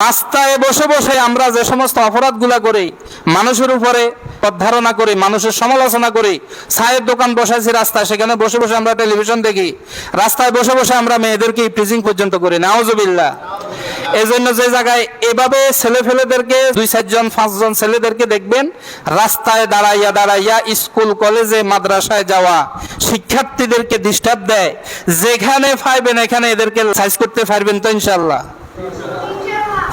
রাস্তায় বসে বসে আমরা যে সমস্ত অপরাধগুলা করি, মানুষের উপরে ধারণা করি, মানুষের সমালোচনা করি, চায়ের দোকান বসাইছি রাস্তায়, সেখানে বসে বসে আমরা টেলিভিশন দেখি, রাস্তায় বসে বসে আমরা মেয়েদেরকে প্রিজিং পর্যন্ত করি নাওজবিল্লা এই জন্য যে জায়গায় এভাবে ছেলে ফেলেদেরকে দুই চারজন পাঁচজন ছেলেদেরকে দেখবেন, রাস্তায় দাঁড়াইয়া দাঁড়াইয়া স্কুল, কলেজে, মাদ্রাসায় যাওয়া, শিক্ষার্থীদেরকে ডিস্টার্ব দেয়, যেখানে পাইবেন এখানে এদেরকে সাইজ করতে পারবেন তো ইনশাল্লাহ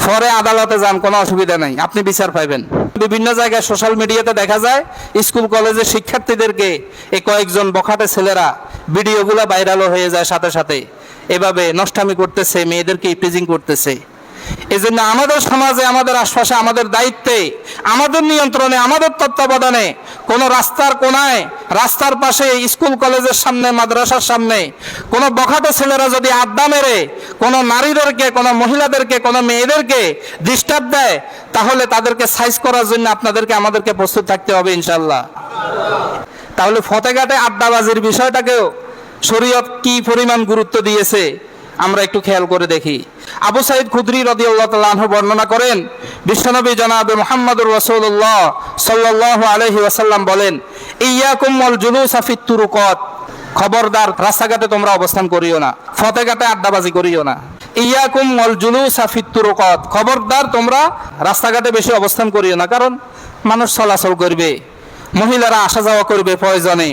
পরে আদালতে যান, কোনো অসুবিধা নাই। আপনি বিচার পাইবেন। বিভিন্ন জায়গায় সোশ্যাল মিডিয়াতে দেখা যায়, স্কুল, কলেজের শিক্ষার্থীদেরকে এই কয়েকজন বখাটে ছেলেরা ভিডিওগুলো ভাইরালও হয়ে যায় সাথে সাথে। এভাবে নষ্টামি করতেছে, মেয়েদেরকে ইপ্রিজিং করতেছে। এই জন্য আমাদের সমাজে, আমাদের আশপাশে, আমাদের দায়িত্বে, আমাদের নিয়ন্ত্রণে, আমাদের তত্ত্বাবধানে কোনো রাস্তার কোনায়, রাস্তার পাশে স্কুল, কলেজের সামনে, মাদ্রাসার সামনে কোনো বখাটে ছেলেরা যদি আড্ডা মেরে, কোনো নারীদেরকে, কোনো মহিলাদেরকে, কোনো মেয়েদেরকে ডিস্টার্ব দেয়, তাহলে তাদেরকে সাইজ করার জন্য আপনাদেরকে, আমাদেরকে প্রস্তুত থাকতে হবে ইনশাল্লাহ তাহলে ফতেঘাটে আড্ডাবাজির বিষয়টাকেও শরীয়ত কি পরিমাণ গুরুত্ব দিয়েছে? আমরা একটু খেয়াল করে দেখি। আবু সাইদ খুদরি রদি আল্লাহ তাল্লাহ বর্ণনা করেন, বিশ্বনবী জনাবে মোহাম্মদুর রসুল্লাহ সাল্লাহ আলহি ওয়াসাল্লাম বলেন ইয়াকুম ওয়াল জুলুস আফিত তুরুকত। খবরদার, রাস্তাঘাটে তোমরা অবস্থান করিও না, ফতেঘাটে আড্ডাবাজি করিও না। ইয়াকুম ওয়াল জুলুস আফিত তুরুকত। খবরদার, তোমরা রাস্তাঘাটে বেশি অবস্থান করিও না, কারণ মানুষ চলাচল করবে, মহিলারা আসা যাওয়া করবে প্রয়োজনে।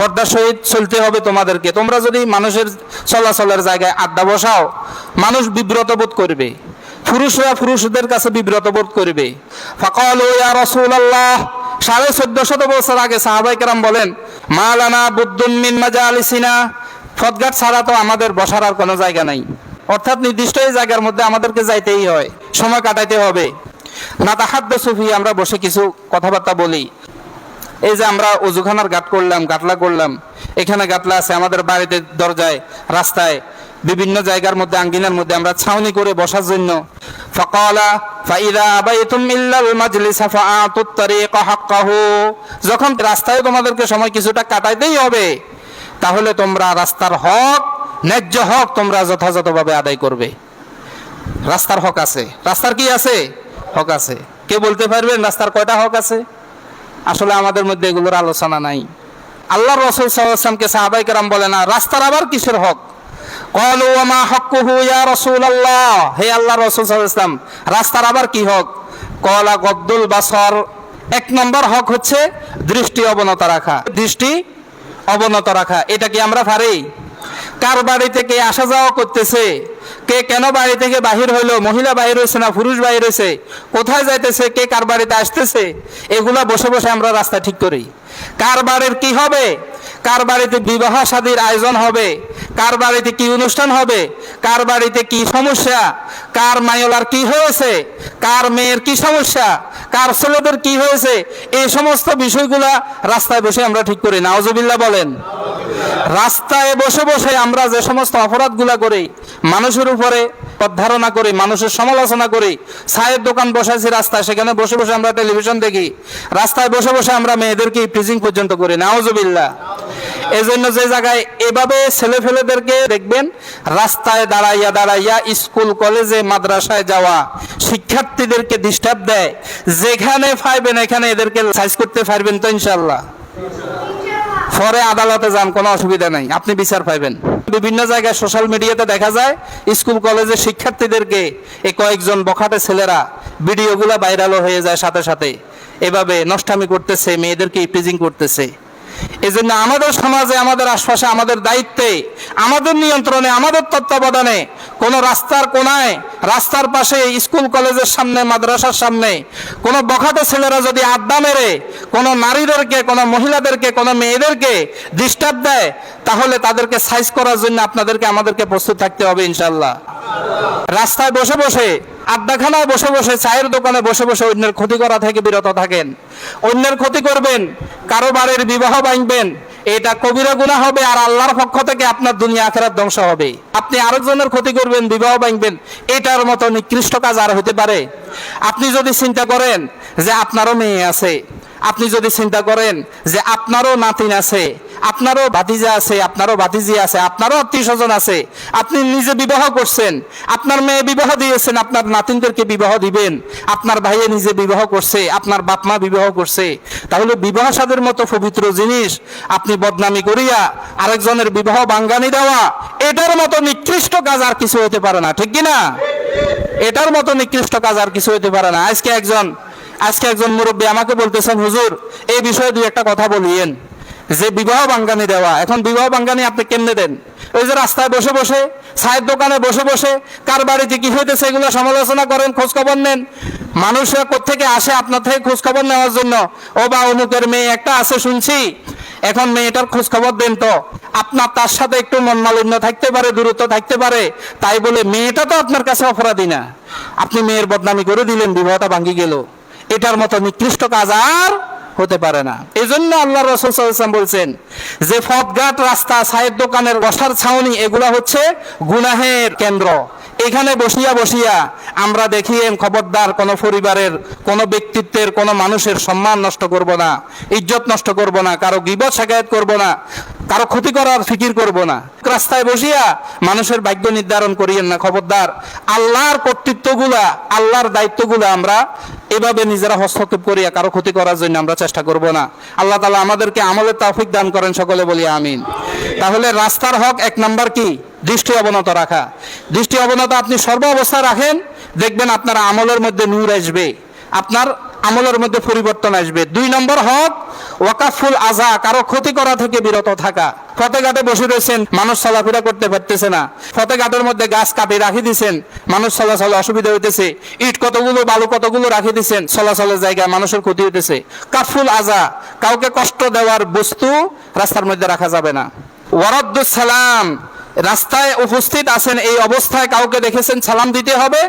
পর্দার সহিত চলতে হবে তোমাদেরকে। তোমরা যদি মানুষের চলাচলের জায়গায় আড্ডা বসাও, মানুষ বিব্রত বোধ করবে। পুরুষরা পুরুষদের কাছে বিব্রত বোধ করবে। ফকাল ইয়া রসুল আল্লাহ সাড়ে চোদ্দ শত বছর আগে সাহাবাই কেরাম বলেন, মালানা বুদ্দুন মিন মাজা আলিসিনা ফতঘাট ছাড়া তো আমাদের বসার আর কোনো জায়গা নাই। অর্থাৎ নির্দিষ্ট এই জায়গার মধ্যে আমাদেরকে যাইতেই হয়, সময় কাটাইতে হবে। না তাহাদ্দ সুফি আমরা বসে কিছু কথাবার্তা বলি। এই যে আমরা অজুখানার গাট করলাম গাটলা করলাম, এখানে গাটলা আছে আমাদের বাড়িতে দরজায়, রাস্তায়, বিভিন্ন জায়গার মধ্যে, আঙ্গিনার মধ্যে আমরা ছাউনি করে বসার জন্য। ফকালা, ফাইদা আবাইতুম ইল্লাল মাজলিসা ফাআতুত তারিক হাক্কাহু। যখন রাস্তায় তোমাদেরকে সময় কিছুটা কাটাইতেই হবে, তাহলে তোমরা রাস্তার হক, ন্যায্য হক তোমরা যথাযথভাবে আদায় করবে। রাস্তার হক আছে। রাস্তার কি আছে? হক আছে। কে বলতে পারবেন রাস্তার কয়টা হক আছে? আসলে আমাদের মধ্যে এগুলোর আলোচনা নাই। আল্লাহ রসুল সাল্লামকে সাহাবাই কেরাম বলে না, রাস্তার আবার কিসের হক? কলু আমা হকুহু ইয়া রসুল আল্লাহ হে আল্লাহ রসুল সাল্লাম রাস্তার আবার কি হক? কলা গদ্দুল বাসর। এক নম্বর হক হচ্ছে দৃষ্টি অবনত রাখা। দৃষ্টি অবনত রাখা, এটা কি আমরা পারি? কার বাড়ি থেকে আসা যাওয়া করতেছে? কে কেন বাড়ি থেকে বাহির হইল? মহিলা বাহির হয়েছে না পুরুষ বাহির হয়েছে কোথায় যাইতেছে? কে কার বাড়িতে আসতেছে? এগুলা বসে বসে আমরা রাস্তা ঠিক করি। কার বাড়ির কি হবে? কার বাড়িতে বিবাহ শাদীর আয়োজন হবে? কার বাড়িতে কি অনুষ্ঠান হবে? কার বাড়িতে কি সমস্যা? কার মায়োলার কি হয়েছে? কার মেয়ের কি সমস্যা? কার ছেলেদের কি হয়েছে? এই সমস্ত বিষয়গুলা রাস্তায় বসে আমরা ঠিক করি। নাওজবিল্লা বলেন। রাস্তায় বসে বসে আমরা যে সমস্ত অপরাধগুলা করি, মানুষের উপরে ধারণা করি, মানুষের সমালোচনা করি, চায়ের দোকান বসাইছি রাস্তায়, সেখানে বসে বসে আমরা টেলিভিশন দেখি, রাস্তায় বসে বসে আমরা মেয়েদেরকে প্রিজিং পর্যন্ত করি নাওজবিল্লা এই জন্য যে জায়গায় এভাবে ছেলে ফেলেদেরকে দেখবেন, রাস্তায় দাঁড়াইয়া দাঁড়াইয়া স্কুল, কলেজে, মাদ্রাসায় যাওয়া, শিক্ষার্থীদেরকে ডিস্টার্ব দেয়, যেখানে পাইবেন এখানে এদেরকে সাইজ করতে পারবেন তো ইনশাল্লাহ পরে আদালতে যান, কোনো অসুবিধা নাই। আপনি বিচার পাইবেন। বিভিন্ন জায়গায় সোশ্যাল মিডিয়াতে দেখা যায় স্কুল কলেজের শিক্ষার্থীদেরকে এ কয়েকজন বখাটে ছেলেরা ভিডিওগুলো ভাইরালও হয়ে যায় সাথে সাথে। এভাবে নষ্টামি করতেছে, মেয়েদেরকে ইপ্রিজিং করতেছে। এই জন্য আমাদের সমাজে, আমাদের আশপাশে, আমাদের দায়িত্বে, আমাদের নিয়ন্ত্রণে, আমাদের তত্ত্বাবধানে কোনো রাস্তার কোনায়, রাস্তার পাশে স্কুল, কলেজের সামনে, মাদ্রাসার সামনে কোনো বখাটে ছেলেরা যদি আড্ডা মেরে, কোনো নারীদেরকে, কোনো মহিলাদেরকে, কোনো মেয়েদেরকে ডিস্টার্ব দেয়, তাহলে তাদেরকে সাইজ করার জন্য আপনাদেরকে আমাদেরকে প্রস্তুত থাকতে হবে ইনশাল্লাহ রাস্তায় বসে বসে আড্ডাখানায় বসে বসে, চায়ের দোকানে বসে বসে অন্যের ক্ষতি করা থেকে বিরত থাকেন। অন্যের ক্ষতি করবেন কারও বাড়ির বিবাহ ভাঙবেন, এটা কবিরা গুণা হবে আর আল্লাহর পক্ষ থেকে আপনার দুনিয়া আখেরাত ধ্বংস হবে। আপনি আরেকজনের ক্ষতি করবেন, বিবাহ ভাঙবেন, এটার মতো নিকৃষ্ট কাজ আর হতে পারে। আপনি যদি চিন্তা করেন যে আপনারও মেয়ে আছে, আপনি যদি চিন্তা করেন যে আপনারও নাতিন আছে আপনারও ভাতিজা আছে, আপনারও ভাতিজি আছে, আপনারও আত্মীয় স্বজন আছে। আপনি নিজে বিবাহ করছেন, আপনার মেয়ে বিবাহ দিয়েছেন, আপনার নাতিনদেরকে বিবাহ দিবেন। আপনার ভাইয়ে নিজে বিবাহ করছে, আপনার বাপ মা বিবাহ করছে। তাহলে বিবাহ সাদের মতো পবিত্র জিনিস আপনি বদনামি করিয়া আরেকজনের বিবাহ বাঙ্গানি দেওয়া, এটার মতো নিকৃষ্ট কাজ আর কিছু হতে পারে না, ঠিক কি না এটার মতো নিকৃষ্ট কাজ আর কিছু হতে পারে না। আজকে একজন আজকে একজন মুরব্বী আমাকে বলতেছেন, হুজুর, এই বিষয়ে দুই একটা কথা বলিয়েন। যে বিবাহ বাঙ্গানি দেওয়া, এখন বিবাহ বাঙ্গানি আপনি কেমনে দেন? ওই যে রাস্তায় বসে বসে, চায়ের দোকানে বসে বসে, কার বাড়িতে কি হইতেছে এগুলো সমালোচনা করেন খোঁজ খবর নেন। মানুষরা কোথেকে আসে আপনার থেকে খোঁজ খবর নেওয়ার জন্য? ও বা অমুকের মেয়ে একটা আছে, শুনছি। এখন মেয়েটার খোঁজ খবর দেন তো। আপনার তার সাথে একটু মন মালিন্য থাকতে পারে, দূরত্ব থাকতে পারে। তাই বলে মেয়েটা তো আপনার কাছে অপরাধী না। আপনি মেয়ের বদনামি করে দিলেন, বিবাহটা ভাঙ্গি গেল। এটার মতো নিকৃষ্ট কাজ আর হতে পারে না। এই জন্য আল্লাহ রসুল সাল্লাম বলছেন যে ফতঘাট রাস্তা, সাহেব দোকানের বসার ছাউনি, এগুলা হচ্ছে গুনাহের কেন্দ্র। এখানে বসিয়া বসিয়া আমরা দেখি খবরদার কোনো পরিবারের, কোনো ব্যক্তিত্বের, কোনো মানুষের সম্মান নষ্ট করব না, ইজ্জত নষ্ট করব না, কারও গিবত শেখায়ত করব না, কারও ক্ষতি করার ফিকির করব না। রাস্তায় বসিয়া মানুষের ভাগ্য নির্ধারণ করিয়েন না খবরদার। আল্লাহর কর্তৃত্বগুলা, আল্লাহর দায়িত্বগুলো আমরা এভাবে নিজেরা হস্তক্ষেপ করিয়া কারও ক্ষতি করার জন্য আমরা চেষ্টা করব না। আল্লাহ তালা আমাদেরকে আমলের তাফিক দান করেন, সকলে বলি আমিন। তাহলে রাস্তার হক এক নাম্বার কি? দৃষ্টি অবনত রাখা। দৃষ্টি অবনত আপনি সর্ব অবস্থায় রাখেন, দেখবেন আপনার আমলের মধ্যে নূর আসবে। আপনার আমলের মধ্যে পরিবর্তন আসবে। দুই নম্বর হক, ওয়াকাফুল আজা কারও ক্ষতি করা থেকে বিরত থাকা। ফতেঘাটে বসে রয়েছেন, মানুষ চলাফেরা করতে পারতেছে না। ফতেঘাটের মধ্যে গাছ কাটে রাখি দিছেন, মানুষ চলাচলে অসুবিধা হইতেছে। ইট কতগুলো, বালু কতগুলো রাখি দিছেন, চলাচলের জায়গায় মানুষের ক্ষতি হইতেছে। কাফুল আজা কাউকে কষ্ট দেওয়ার বস্তু রাস্তার মধ্যে রাখা যাবে না। ওয়ারদ্দুস সালাম রাস্তায় উপস্থিত আছেন, এই অবস্থায় কাউকে দেখেছেন, সালাম দিতে হবে।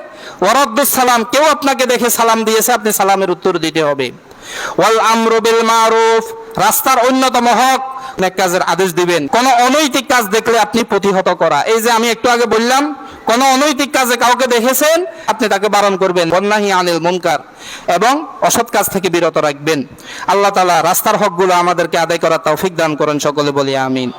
ওয়ারদ্দুস সালাম, কেউ আপনাকে দেখে সালাম দিয়েছে, আপনি সালামের উত্তর দিতে হবে। ওয়াল আমরু বিল মারুফ, রাস্তার অন্যতম হক, অনেক কাজের আদেশ দিবেন। কোন অনৈতিক কাজ দেখলে আপনি প্রতিহত করা। এই যে আমি একটু আগে বললাম, কোন অনৈতিক কাজে কাউকে দেখেছেন, আপনি তাকে বারণ করবেন। বন্যাহি আনিল মুনকার, এবং অসৎ কাজ থেকে বিরত রাখবেন। আল্লাহ তালা রাস্তার হকগুলো আমাদেরকে আদায় করার তৌফিক দান করেন সকলে বলি আমিন।